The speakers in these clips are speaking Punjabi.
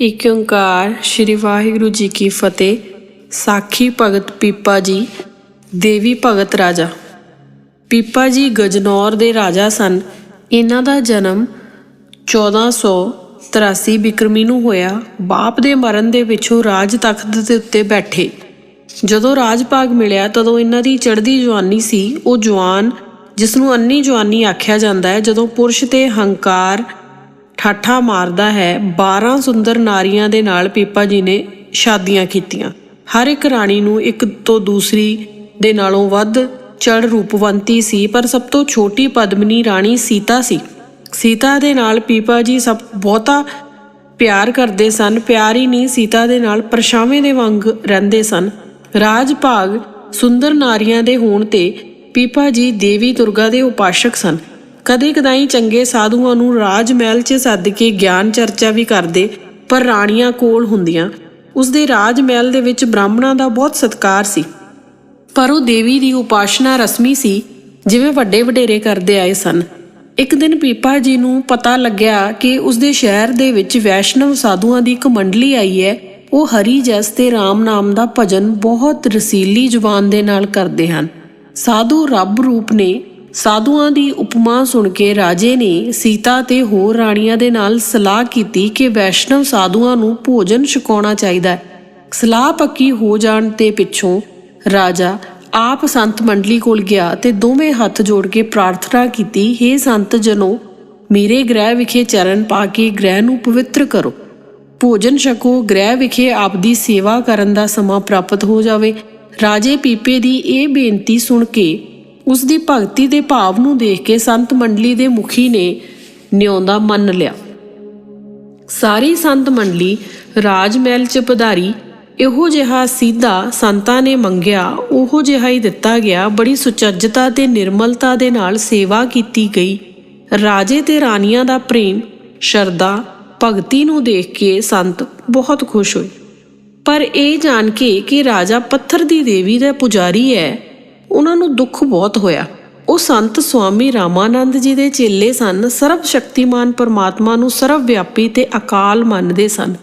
ਇਕ ਓੰਕਾਰ ਸ੍ਰੀ ਵਾਹਿਗੁਰੂ ਜੀ ਕੀ ਫਤਿਹ, ਸਾਖੀ ਭਗਤ ਪੀਪਾ ਜੀ, ਦੇਵੀ ਭਗਤ ਰਾਜਾ। ਪੀਪਾ ਜੀ ਗਜਨੌਰ ਦੇ ਰਾਜਾ ਸਨ। ਇਹਨਾਂ ਦਾ ਜਨਮ 1483 ਬਿਕਰਮੀ ਨੂੰ ਹੋਇਆ। ਬਾਪ ਦੇ ਮਰਨ ਦੇ ਪਿੱਛੋਂ ਰਾਜ ਤਖਤ ਦੇ ਉੱਤੇ ਬੈਠੇ। ਜਦੋਂ ਰਾਜ ਭਾਗ ਮਿਲਿਆ, ਤਦੋਂ ਇਹਨਾਂ ਦੀ ਚੜ੍ਹਦੀ ਜਵਾਨੀ ਸੀ। ਉਹ ਜਵਾਨ ਜਿਸ ਨੂੰ ਅੰਨੀ ਜਵਾਨੀ ਆਖਿਆ ਜਾਂਦਾ ਹੈ, ਜਦੋਂ ਪੁਰਸ਼ ਤੇ ਹੰਕਾਰ ਠਾਠਾ ਮਾਰਦਾ ਹੈ 12 ਸੁੰਦਰ ਨਾਰੀਆਂ ਦੇ ਨਾਲ ਪੀਪਾ ਜੀ ਨੇ ਸ਼ਾਦੀਆਂ ਕੀਤੀਆਂ। ਹਰ ਇੱਕ ਰਾਣੀ ਨੂੰ ਇੱਕ ਤੋਂ ਦੂਸਰੀ ਦੇ ਨਾਲੋਂ ਵੱਧ ਚੜ ਰੂਪਵੰਤੀ ਸੀ, ਪਰ ਸਭ ਤੋਂ ਛੋਟੀ ਪਦਮਨੀ ਰਾਣੀ ਸੀਤਾ ਸੀ। ਸੀਤਾ ਦੇ ਨਾਲ ਪੀਪਾ ਜੀ ਸਭ ਬਹੁਤਾ ਪਿਆਰ ਕਰਦੇ ਸਨ, ਪਿਆਰ ਹੀ ਨਹੀਂ, ਸੀਤਾ ਦੇ ਨਾਲ ਪਰਛਾਵੇਂ ਦੇ ਵਾਂਗ ਰਹਿੰਦੇ ਸਨ। ਰਾਜ ਭਾਗ ਸੁੰਦਰ ਨਾਰੀਆਂ ਦੇ ਹੋਣ ਤੇ ਪੀਪਾ ਜੀ ਦੇਵੀ ਦੁਰਗਾ ਦੇ ਉਪਾਸ਼ਕ ਸਨ। ਕਦੇ ਕਦਾਈ ਚੰਗੇ ਸਾਧੂਆਂ ਨੂੰ ਰਾਜ ਮਹਿਲ 'ਚ ਸੱਦ ਕੇ ਗਿਆਨ ਚਰਚਾ ਵੀ ਕਰਦੇ, ਪਰ ਰਾਣੀਆਂ ਕੋਲ ਹੁੰਦੀਆਂ। ਉਸਦੇ ਰਾਜ ਮਹਿਲ ਦੇ ਵਿੱਚ ਬ੍ਰਾਹਮਣਾਂ ਦਾ ਬਹੁਤ ਸਤਿਕਾਰ ਸੀ। ਪਰ ਉਹ ਦੇਵੀ ਦੀ ਉਪਾਸ਼ਨਾ ਰਸਮੀ ਸੀ, ਜਿਵੇਂ ਵੱਡੇ ਵਡੇਰੇ ਕਰਦੇ ਆਏ ਸਨ। ਇੱਕ ਦਿਨ ਪੀਪਾ ਜੀ ਨੂੰ ਪਤਾ ਲੱਗਿਆ ਕਿ ਉਸਦੇ ਸ਼ਹਿਰ ਦੇ ਵਿੱਚ ਵੈਸ਼ਨਵ ਸਾਧੂਆਂ ਦੀ ਇੱਕ ਮੰਡਲੀ ਆਈ ਹੈ। ਉਹ ਹਰੀ ਜਸ ਤੇ RAM ਨਾਮ ਦਾ ਭਜਨ ਬਹੁਤ ਰਸੀਲੀ ਜ਼ੁਬਾਨ ਦੇ ਨਾਲ ਕਰਦੇ ਹਨ। ਸਾਧੂ ਰੱਬ ਰੂਪ ਨੇ ਸਾਧੂਆਂ ਦੀ ਉਪਮਾ ਸੁਣ ਕੇ ਰਾਜੇ ਨੇ ਸੀਤਾ ਤੇ ਹੋਰ ਰਾਣੀਆਂ ਦੇ ਨਾਲ ਸਲਾਹ ਕੀਤੀ ਕਿ ਵੈਸ਼ਨਵ ਸਾਧੂਆਂ ਨੂੰ ਭੋਜਨ ਛਕਾਉਣਾ ਚਾਹੀਦਾ ਹੈ। ਸਲਾਹ ਪੱਕੀ ਹੋ ਜਾਣ ਤੇ ਪਿੱਛੋਂ ਰਾਜਾ ਆਪ ਸੰਤ ਮੰਡਲੀ ਕੋਲ ਗਿਆ ਤੇ ਦੋਵੇਂ ਹੱਥ ਜੋੜ ਕੇ ਪ੍ਰਾਰਥਨਾ ਕੀਤੀ हे ਸੰਤ ਜਨੋ, ਮੇਰੇ ਗ੍ਰਹਿ ਵਿਖੇ ਚਰਨ ਪਾ ਕੇ ਗ੍ਰਹਿ ਨੂੰ ਪਵਿੱਤਰ ਕਰੋ। ਭੋਜਨ ਛਕੋ, ਗ੍ਰਹਿ ਵਿਖੇ ਆਪ ਦੀ ਸੇਵਾ ਕਰਨ ਦਾ ਸਮਾਂ ਪ੍ਰਾਪਤ ਹੋ ਜਾਵੇ। ਰਾਜੇ ਪੀਪੇ ਦੀ ਇਹ ਬੇਨਤੀ ਸੁਣ ਕੇ ਉਸ ਦੀ ਭਗਤੀ ਦੇ ਭਾਵ ਨੂੰ ਦੇਖ ਕੇ ਸੰਤ ਮੰਡਲੀ ਦੇ ਮੁਖੀ ਨੇ ਨਿਉਂਦਾ ਮੰਨ ਲਿਆ। ਸਾਰੀ ਸੰਤ ਮੰਡਲੀ ਰਾਜ ਮਹਿਲ ਚ ਪਧਾਰੀ ਇਹੋ ਜਿਹਾ ਸਿੱਧਾ ਸੰਤਾਂ ਨੇ ਮੰਗਿਆ, ਉਹੋ ਜਿਹਾ ਹੀ ਦਿੱਤਾ ਗਿਆ, ਬੜੀ ਸੁਚੱਜਤਾ ਤੇ ਨਿਰਮਲਤਾ ਦੇ ਨਾਲ ਸੇਵਾ ਕੀਤੀ ਗਈ। ਰਾਜੇ ਤੇ ਰਾਣੀਆਂ ਦਾ ਪ੍ਰੇਮ, ਸ਼ਰਧਾ, ਭਗਤੀ ਨੂੰ ਦੇਖ ਕੇ ਸੰਤ ਬਹੁਤ ਖੁਸ਼ ਹੋਏ। ਪਰ ਇਹ ਜਾਣ ਕੇ ਕਿ ਰਾਜਾ ਪੱਥਰ ਦੀ ਦੇਵੀ ਦਾ ਪੁਜਾਰੀ ਹੈ ਉਹਨਾਂ ਨੂੰ ਦੁੱਖ ਬਹੁਤ ਹੋਇਆ। ਉਹ ਸੰਤ ਸੁਆਮੀ ਰਾਮਾਨੰਦ ਜੀ ਦੇ ਚੇਲੇ ਸਨ। ਸਰਵ ਸ਼ਕਤੀਮਾਨ ਪਰਮਾਤਮਾ ਨੂੰ ਸਰਵ ਵਿਆਪੀ ਤੇ ਅਕਾਲ ਮੰਨਦੇ ਸਨ।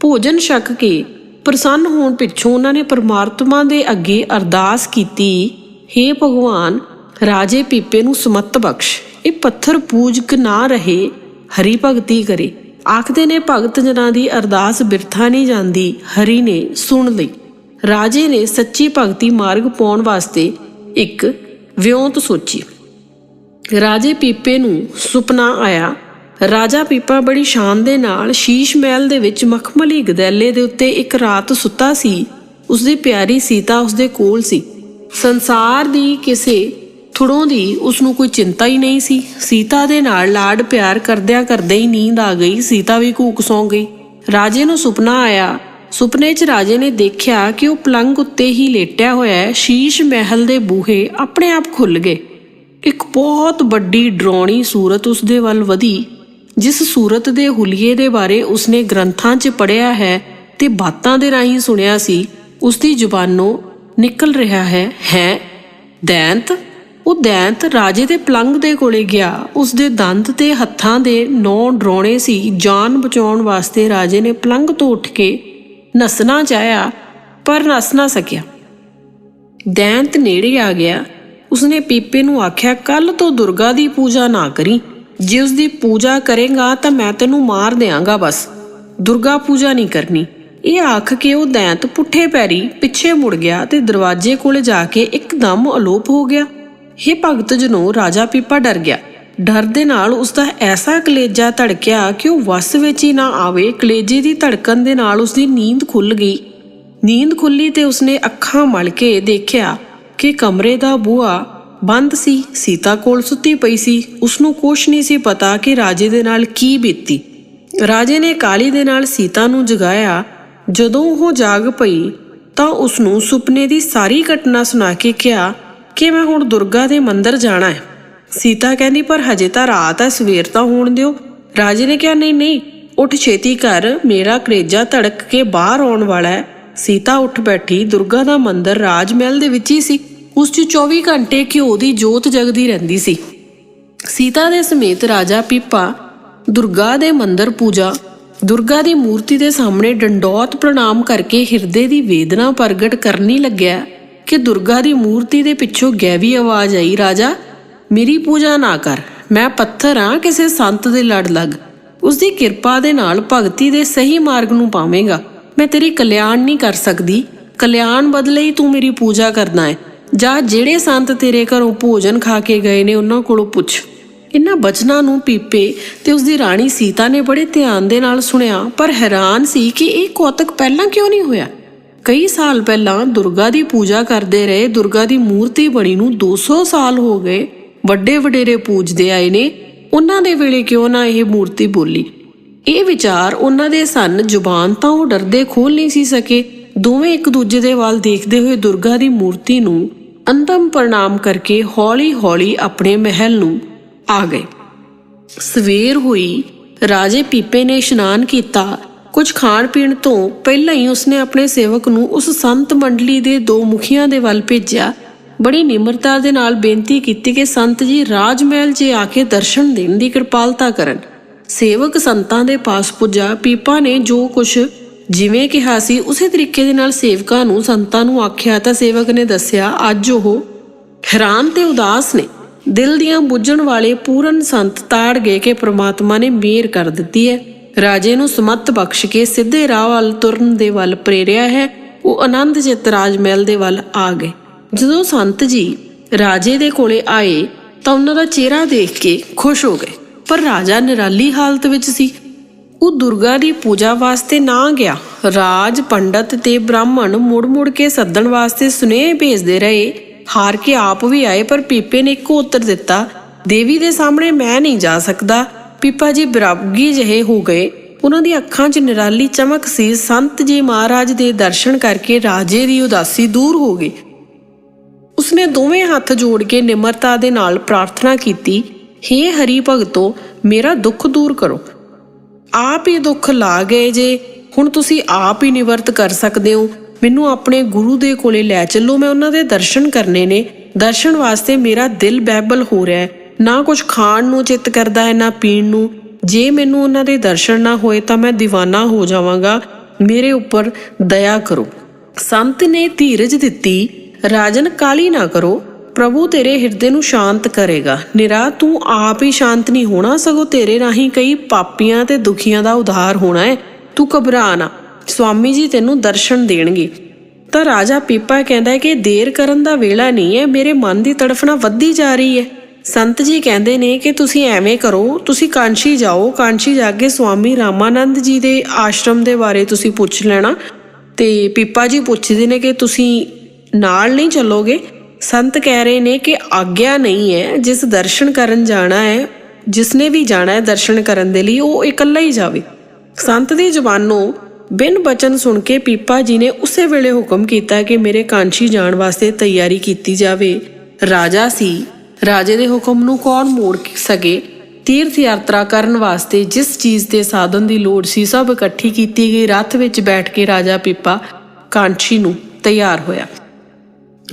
ਭੋਜਨ ਛਕ ਕੇ ਪ੍ਰਸੰਨ ਹੋਣ ਪਿੱਛੋਂ ਉਹਨਾਂ ਨੇ ਪਰਮਾਤਮਾ ਦੇ ਅੱਗੇ ਅਰਦਾਸ ਕੀਤੀ हे ਭਗਵਾਨ, ਰਾਜੇ ਪੀਪੇ ਨੂੰ ਸਮਤ ਬਖਸ਼। ਇਹ ਪੱਥਰ ਪੂਜਕ ਨਾ ਰਹੇ, ਹਰੀ ਭਗਤੀ ਕਰੇ। ਆਖਦੇ ਨੇ, ਭਗਤ ਜਨਾਂ ਦੀ ਅਰਦਾਸ ਬਿਰਥਾ ਨਹੀਂ ਜਾਂਦੀ, ਹਰੀ ਨੇ ਸੁਣ ਲਈ। ਰਾਜੇ ਨੇ ਸੱਚੀ ਭਗਤੀ ਮਾਰਗ ਪਾਉਣ ਵਾਸਤੇ ਇੱਕ ਵਿਉਂਤ ਸੋਚੀ। ਰਾਜੇ ਪੀਪੇ ਨੂੰ ਸੁਪਨਾ ਆਇਆ। ਰਾਜਾ ਪੀਪਾ ਬੜੀ ਸ਼ਾਨ ਦੇ ਨਾਲ ਸ਼ੀਸ਼ ਮਹਿਲ ਦੇ ਵਿੱਚ ਮਖਮਲੀ ਗਦੈਲੇ ਦੇ ਉੱਤੇ ਇੱਕ ਰਾਤ ਸੁੱਤਾ ਸੀ। ਉਸਦੀ ਪਿਆਰੀ ਸੀਤਾ ਉਸਦੇ ਕੋਲ ਸੀ। ਸੰਸਾਰ ਦੀ ਕਿਸੇ ਥੁੜੋਂ ਦੀ ਉਸ ਨੂੰ ਕੋਈ ਚਿੰਤਾ ਹੀ ਨਹੀਂ ਸੀ। ਸੀਤਾ ਦੇ ਨਾਲ ਲਾਡ ਪਿਆਰ ਕਰਦਿਆਂ ਕਰਦੇ ਹੀ ਨੀਂਦ ਆ ਗਈ। ਸੀਤਾ ਵੀ ਘੂਕ ਸੌਂ ਗਈ। ਰਾਜੇ ਨੂੰ ਸੁਪਨਾ ਆਇਆ ਸੁਪਨੇ 'ਚ ਰਾਜੇ ਨੇ ਦੇਖਿਆ ਕਿ ਉਹ ਪਲੰਗ ਉੱਤੇ ਹੀ ਲੇਟਿਆ ਹੋਇਆ ਹੈ। ਸ਼ੀਸ਼ ਮਹਿਲ ਦੇ ਬੂਹੇ ਆਪਣੇ ਆਪ ਖੁੱਲ ਗਏ। ਇੱਕ ਬਹੁਤ ਵੱਡੀ ਡਰਾਉਣੀ ਸੂਰਤ ਉਸ ਦੇ ਵੱਲ ਵਧੀ, ਜਿਸ ਸੂਰਤ ਦੇ ਹੁਲੀਏ ਦੇ ਬਾਰੇ ਉਸਨੇ ਗ੍ਰੰਥਾਂ 'ਚ ਪੜ੍ਹਿਆ ਹੈ ਤੇ ਬਾਤਾਂ ਦੇ ਰਾਹੀਂ ਸੁਣਿਆ ਸੀ ਉਸ ਦੀ ਜ਼ੁਬਾਨੋਂ ਨਿਕਲ ਰਿਹਾ ਹੈ ਹੈ, ਦੈਂਤ? ਉਹ ਦੈਂਤ ਰਾਜੇ ਦੇ ਪਲੰਗ ਦੇ ਕੋਲੇ ਗਿਆ। ਉਸ ਦੇ ਦੰਦ ਤੇ ਹੱਥਾਂ ਦੇ ਨੌ ਡਰੋਣੇ ਸੀ। ਜਾਨ ਬਚਾਉਣ ਵਾਸਤੇ ਰਾਜੇ ਨੇ ਪਲੰਗ ਤੋਂ ਉੱਠ ਕੇ ਨਸਣਾ ਚਾਹਿਆ ਪਰ ਨਸ ਨਾ ਸਕਿਆ। ਦੈਂਤ ਨੇੜੇ ਆ ਗਿਆ। ਉਸਨੇ ਪੀਪੇ ਨੂੰ ਆਖਿਆ ਕੱਲ ਤੋਂ ਦੁਰਗਾ ਦੀ ਪੂਜਾ ਨਾ ਕਰੀ। ਜੇ ਉਸ ਦੀ ਪੂਜਾ ਕਰੇਗਾ ਤਾਂ ਮੈਂ ਤੈਨੂੰ ਮਾਰ ਦਿਆਂਗਾ ਬਸ। ਦੁਰਗਾ ਪੂਜਾ ਨਹੀਂ ਕਰਨੀ। ਇਹ ਆਖ ਕੇ ਉਹ ਦੈਂਤ ਪੁੱਠੇ ਪੈਰੀ ਪਿੱਛੇ ਮੁੜ ਗਿਆ ਤੇ ਦਰਵਾਜ਼ੇ ਕੋਲੇ ਜਾ ਕੇ ਇੱਕਦਮ ਅਲੋਪ ਹੋ ਗਿਆ। हे ਭਗਤ ਜਨੋ, ਰਾਜਾ ਪੀਪਾ ਡਰ ਗਿਆ। ਡਰ ਦੇ ਨਾਲ ਉਸ ਦਾ ਐਸਾ ਕਲੇਜਾ ਧੜਕਿਆ ਕਿ ਉਹ ਵਸ ਵਿੱਚ ਹੀ ਨਾ ਆਵੇ। ਕਲੇਜੇ ਦੀ ਧੜਕਣ ਦੇ ਨਾਲ ਉਸ ਦੀ ਨੀਂਦ ਖੁੱਲ ਗਈ। ਨੀਂਦ ਖੁੱਲੀ ਤੇ ਉਸਨੇ ਅੱਖਾਂ ਮਲ ਕੇ ਦੇਖਿਆ ਕਿ ਕਮਰੇ ਦਾ ਬੂਹਾ ਬੰਦ ਸੀ, ਸੀਤਾ ਕੋਲ ਸੁੱਤੀ ਪਈ ਸੀ। ਉਸ ਨੂੰ ਕੁਛ ਨਹੀਂ ਸੀ ਪਤਾ ਕਿ ਰਾਜੇ ਦੇ ਨਾਲ ਕੀ ਬੀਤੀ। ਰਾਜੇ ਨੇ ਕਾਲੀ ਦੇ ਨਾਲ ਸੀਤਾ ਨੂੰ ਜਗਾਇਆ। ਜਦੋਂ ਉਹ ਜਾਗ ਪਈ ਤਾਂ ਉਸ ਨੂੰ ਸੁਪਨੇ ਦੀ ਸਾਰੀ ਘਟਨਾ ਸੁਣਾ ਕੇ ਕਿਹਾ ਕਿ ਮੈਂ ਹੁਣ ਦੁਰਗਾ ਦੇ ਮੰਦਰ ਜਾਣਾ ਹੈ। ਸੀਤਾ ਕਹਿੰਦੀ, ਪਰ ਹਜੇ ਤਾਂ ਰਾਤ ਹੈ ਸਵੇਰ ਤਾਂ ਹੋਣ ਦਿਓ। ਰਾਜੇ ਨੇ ਕਿਹਾ, ਨਹੀਂ ਨਹੀਂ, ਉੱਠ ਛੇਤੀ ਕਰ, ਮੇਰਾ ਕਲੇਜਾ ਧੜਕ ਕੇ ਬਾਹਰ ਆਉਣ ਵਾਲਾ ਹੈ। ਸੀਤਾ ਉੱਠ ਬੈਠੀ, ਦੁਰਗਾ ਦਾ ਮੰਦਿਰ ਰਾਜ ਮਹਿਲ ਦੇ ਵਿੱਚ ਹੀ ਸੀ। ਉਸ 'ਚ 24 ਘੰਟੇ ਘਿਓ ਦੀ ਜੋਤ ਜਗਦੀ ਰਹਿੰਦੀ ਸੀ। ਸੀਤਾ ਦੇ ਸਮੇਤ ਰਾਜਾ ਪੀਪਾ, ਦੁਰਗਾ ਦੇ ਮੰਦਿਰ ਪੂਜਾ, ਦੁਰਗਾ ਦੀ ਮੂਰਤੀ ਦੇ ਸਾਹਮਣੇ ਡੰਡੌਤ ਪ੍ਰਣਾਮ ਕਰਕੇ ਹਿਰਦੇ ਦੀ ਵੇਦਨਾ ਪ੍ਰਗਟ ਕਰਨੀ ਲੱਗਿਆ ਕਿ ਦੁਰਗਾ ਦੀ ਮੂਰਤੀ ਦੇ ਪਿੱਛੋਂ ਗੈਵੀ ਆਵਾਜ਼ ਆਈ, ਰਾਜਾ ਮੇਰੀ ਪੂਜਾ ਨਾ ਕਰ, ਮੈਂ ਪੱਥਰ ਹਾਂ ਕਿਸੇ ਸੰਤ ਦੇ ਲੜ ਲੱਗ। ਉਸ ਦੀ ਕਿਰਪਾ ਦੇ ਨਾਲ ਭਗਤੀ ਦੇ ਸਹੀ ਮਾਰਗ ਨੂੰ ਪਾਵੇਂਗਾ। ਮੈਂ ਤੇਰੀ ਕਲਿਆਣ ਨਹੀਂ ਕਰ ਸਕਦੀ। ਕਲਿਆਣ ਬਦਲੇ ਹੀ ਤੂੰ ਮੇਰੀ ਪੂਜਾ ਕਰਨਾ ਹੈ ਜਾਂ ਜਿਹੜੇ ਸੰਤ ਤੇਰੇ ਘਰੋਂ ਭੋਜਨ ਖਾ ਕੇ ਗਏ ਨੇ, ਉਹਨਾਂ ਕੋਲੋਂ ਪੁੱਛ। ਇਹਨਾਂ ਬਚਨਾਂ ਨੂੰ ਪੀਪੇ ਤੇ ਉਸ ਦੀ ਰਾਣੀ ਸੀਤਾ ਨੇ ਬੜੇ ਧਿਆਨ ਦੇ ਨਾਲ ਸੁਣਿਆ, ਪਰ ਹੈਰਾਨ ਸੀ ਕਿ ਇਹ ਕੌਤਕ ਪਹਿਲਾਂ ਕਿਉਂ ਨਹੀਂ ਹੋਇਆ? ਕਈ ਸਾਲ ਪਹਿਲਾਂ ਦੁਰਗਾ ਦੀ ਪੂਜਾ ਕਰਦੇ ਰਹੇ, ਦੁਰਗਾ ਦੀ ਮੂਰਤੀ ਬਣੀ ਨੂੰ 200 ਸਾਲ ਹੋ ਗਏ। ਵੱਡੇ ਵਡੇਰੇ ਪੂਜਦੇ ਆਏ ਨੇ, ਉਹਨਾਂ ਦੇ ਵੇਲੇ ਕਿਉਂ ਨਾ ਇਹ ਮੂਰਤੀ ਬੋਲੀ? ਇਹ ਵਿਚਾਰ ਉਹਨਾਂ ਦੇ ਸਨ ਜ਼ੁਬਾਨ ਤਾਂ ਉਹ ਡਰਦੇ ਖੋਲ ਨਹੀਂ ਸੀ ਸਕੇ। ਦੋਵੇਂ ਇੱਕ ਦੂਜੇ ਦੇ ਵੱਲ ਦੇਖਦੇ ਹੋਏ ਦੁਰਗਾ ਦੀ ਮੂਰਤੀ ਨੂੰ ਅੰਤਮ ਪ੍ਰਣਾਮ ਕਰਕੇ ਹੌਲੀ-ਹੌਲੀ ਆਪਣੇ ਮਹਿਲ ਨੂੰ ਆ ਗਏ। ਸਵੇਰ ਹੋਈ, ਰਾਜੇ ਪੀਪੇ ਨੇ ਇਸ਼ਨਾਨ ਕੀਤਾ। ਕੁਝ ਖਾਣ ਪੀਣ ਤੋਂ ਪਹਿਲਾਂ ਹੀ ਉਸਨੇ ਆਪਣੇ ਸੇਵਕ ਨੂੰ ਉਸ ਸੰਤ ਮੰਡਲੀ ਦੇ ਦੋ ਮੁਖੀਆਂ ਦੇ ਵੱਲ ਭੇਜਿਆ। ਬੜੀ ਨਿਮਰਤਾ ਦੇ ਨਾਲ ਬੇਨਤੀ ਕੀਤੀ ਕਿ ਸੰਤ ਜੀ ਰਾਜ ਮਹਿਲ 'ਚ ਆ ਕੇ ਦਰਸ਼ਨ ਦੇਣ ਦੀ ਕਿਰਪਾਲਤਾ ਕਰਨ। ਸੇਵਕ ਸੰਤਾਂ ਦੇ ਪਾਸ ਪੁੱਜਾ, ਪੀਪਾ ਨੇ ਜੋ ਕੁਝ ਜਿਵੇਂ ਕਿਹਾ ਸੀ, ਉਸੇ ਤਰੀਕੇ ਦੇ ਨਾਲ ਸੇਵਕਾਂ ਨੂੰ, ਸੰਤਾਂ ਨੂੰ ਆਖਿਆ ਤਾਂ ਸੇਵਕ ਨੇ ਦੱਸਿਆ, ਅੱਜ ਉਹ ਹੈਰਾਨ ਤੇ ਉਦਾਸ ਨੇ। ਦਿਲ ਦੀਆਂ ਬੁੱਝਣ ਵਾਲੇ ਪੂਰਨ ਸੰਤ ਤਾੜ ਗਏ ਕਿ ਪ੍ਰਮਾਤਮਾ ਨੇ ਮਿਹਰ ਕਰ ਦਿੱਤੀ ਹੈ। ਰਾਜੇ ਨੂੰ ਸਮੱਤ ਬਖਸ਼ ਕੇ ਸਿੱਧੇ ਰਾਹ ਵੱਲ ਤੁਰਨ ਦੇ ਵੱਲ ਪ੍ਰੇਰਿਆ ਹੈ। ਉਹ ਆਨੰਦ ਚਿੱਤ ਰਾਜ ਮਹਿਲ ਦੇ ਵੱਲ ਆ ਗਏ। ਜਦੋਂ ਸੰਤ ਜੀ ਰਾਜੇ ਦੇ ਕੋਲੇ ਆਏ ਤਾਂ ਉਹਨਾਂ ਦਾ ਚਿਹਰਾ ਦੇਖ ਕੇ ਖੁਸ਼ ਹੋ ਗਏ। ਪਰ ਰਾਜਾ ਨਿਰਾਲੀ ਹਾਲਤ ਵਿੱਚ ਸੀ। ਉਹ ਦੁਰਗਾ ਦੀ ਪੂਜਾ ਵਾਸਤੇ ਨਾ ਗਿਆ। ਰਾਜ, ਪੰਡਤ ਤੇ ਬ੍ਰਾਹਮਣ ਮੁੜ-ਮੁੜ ਕੇ ਸੱਦਣ ਵਾਸਤੇ ਸੁਨੇਹੇ ਭੇਜਦੇ ਰਹੇ। ਹਾਰ ਕੇ ਆਪ ਵੀ ਆਏ, ਪਰ ਪੀਪੇ ਨੇ ਇੱਕੋ ਉੱਤਰ ਦਿੱਤਾ, ਦੇਵੀ ਦੇ ਸਾਹਮਣੇ ਮੈਂ ਨਹੀਂ ਜਾ ਸਕਦਾ। ਪੀਪਾ ਜੀ ਬਰਾਬਗੀ ਜਿਹੇ ਹੋ ਗਏ। ਉਹਨਾਂ ਦੀ ਅੱਖਾਂ 'ਚ ਨਿਰਾਲੀ ਚਮਕ ਸੀ। ਸੰਤ ਜੀ ਮਹਾਰਾਜ ਦੇ ਦਰਸ਼ਨ ਕਰਕੇ ਰਾਜੇ ਦੀ ਉਦਾਸੀ ਦੂਰ ਹੋ ਗਈ। ਉਸਨੇ ਦੋਵੇਂ ਹੱਥ ਜੋੜ ਕੇ ਨਿਮਰਤਾ ਦੇ ਨਾਲ ਪ੍ਰਾਰਥਨਾ ਕੀਤੀ हे ਹਰੀ ਭਗਤੋ ਮੇਰਾ ਦੁੱਖ ਦੂਰ ਕਰੋ। ਆਪ ਹੀ ਦੁੱਖ ਲਾ ਗਏ ਜੇ, ਹੁਣ ਤੁਸੀਂ ਆਪ ਹੀ ਨਿਵਰਤ ਕਰ ਸਕਦੇ ਹੋ। ਮੈਨੂੰ ਆਪਣੇ ਗੁਰੂ ਦੇ ਕੋਲੇ ਲੈ ਚੱਲੋ, ਮੈਂ ਉਹਨਾਂ ਦੇ ਦਰਸ਼ਨ ਕਰਨੇ ਨੇ। ਦਰਸ਼ਨ ਵਾਸਤੇ ਮੇਰਾ ਦਿਲ ਬਹਿਬਲ ਹੋ ਰਿਹਾ ਹੈ। ਨਾ ਕੁਝ ਖਾਣ ਨੂੰ ਚਿੱਤ ਕਰਦਾ ਹੈ, ਨਾ ਪੀਣ ਨੂੰ। ਜੇ ਮੈਨੂੰ ਉਹਨਾਂ ਦੇ ਦਰਸ਼ਨ ਨਾ ਹੋਏ, ਤਾਂ ਮੈਂ دیਵਾਨਾ ਹੋ ਜਾਵਾਂਗਾ। ਮੇਰੇ ਉੱਪਰ ਦਇਆ ਕਰੋ। ਸੰਤ ਨੇ ਧੀਰਜ ਦਿੱਤੀ। ਰਾਜਨ ਕਾਲੀ ਨਾ ਕਰੋ, ਪ੍ਰਭੂ ਤੇਰੇ ਹਿਰਦੇ ਨੂੰ ਸ਼ਾਂਤ ਕਰੇਗਾ। ਨਿਰਾ, ਤੂੰ ਆਪ ਹੀ ਸ਼ਾਂਤ ਨਹੀਂ ਹੋਣਾ, ਸਗੋਂ ਤੇਰੇ ਰਾਹੀਂ ਕਈ ਪਾਪੀਆਂ ਤੇ ਦੁਖੀਆਂ ਦਾ ਉਧਾਰ ਹੋਣਾ ਹੈ। ਤੂੰ ਘਬਰਾ ਨਾ, ਸਵਾਮੀ ਜੀ ਤੈਨੂੰ ਦਰਸ਼ਨ ਦੇਣਗੇ। ਤਾਂ ਰਾਜਾ ਪੀਪਾ ਕਹਿੰਦਾ ਹੈ ਕਿ ਦੇਰ ਕਰਨ ਦਾ ਵੇਲਾ ਨਹੀਂ ਹੈ, ਮੇਰੇ ਮਨ ਦੀ ਤੜਫਣਾ ਵੱਧਦੀ ਜਾ ਰਹੀ ਹੈ। ਸੰਤ ਜੀ ਕਹਿੰਦੇ ਨੇ ਕਿ ਤੁਸੀਂ ਐਵੇਂ ਕਰੋ, ਤੁਸੀਂ ਕਾਂਸ਼ੀ ਜਾਓ, ਕਾਂਸ਼ੀ ਜਾ ਕੇ ਸਵਾਮੀ ਰਾਮਾਨੰਦ ਜੀ ਦੇ ਆਸ਼ਰਮ ਦੇ ਬਾਰੇ ਤੁਸੀਂ ਪੁੱਛ ਲੈਣਾ। ਤੇ ਪੀਪਾ ਜੀ ਪੁੱਛਦੇ ਨੇ ਕਿ ਤੁਸੀਂ ਨਾਲ ਨਹੀਂ ਚੱਲੋਗੇ? ਸੰਤ ਕਹਿ ਰਹੇ ਨੇ ਕਿ ਆਗਿਆ ਨਹੀਂ ਹੈ, ਜਿਸ ਦਰਸ਼ਨ ਕਰਨ ਜਾਣਾ ਹੈ, ਜਿਸਨੇ ਵੀ ਜਾਣਾ ਹੈ ਦਰਸ਼ਨ ਕਰਨ ਦੇ ਲਈ, ਉਹ ਇਕੱਲਾ ਹੀ ਜਾਵੇ। ਸੰਤ ਦੀ ਜ਼ੁਬਾਨੋਂ ਬਿਨ ਬਚਨ ਸੁਣ ਕੇ ਪੀਪਾ ਜੀ ਨੇ ਉਸੇ ਵੇਲੇ ਹੁਕਮ ਕੀਤਾ ਕਿ ਮੇਰੇ ਕਾਂਸ਼ੀ ਜਾਣ ਵਾਸਤੇ ਤਿਆਰੀ ਕੀਤੀ ਜਾਵੇ। ਰਾਜਾ ਸੀ। ਰਾਜੇ ਦੇ ਹੁਕਮ ਨੂੰ ਕੌਣ ਮੋੜ ਸਕੇ? ਤੀਰਥ ਯਾਤਰਾ ਕਰਨ ਵਾਸਤੇ ਜਿਸ ਚੀਜ਼ ਦੇ ਸਾਧਨ ਦੀ ਲੋੜ ਸੀ, ਸਭ ਇਕੱਠੀ ਕੀਤੀ ਗਈ। ਰੱਥ ਵਿੱਚ ਬੈਠ ਕੇ ਰਾਜਾ ਪੀਪਾ ਕਾਂਛੀ ਨੂੰ ਤਿਆਰ ਹੋਇਆ।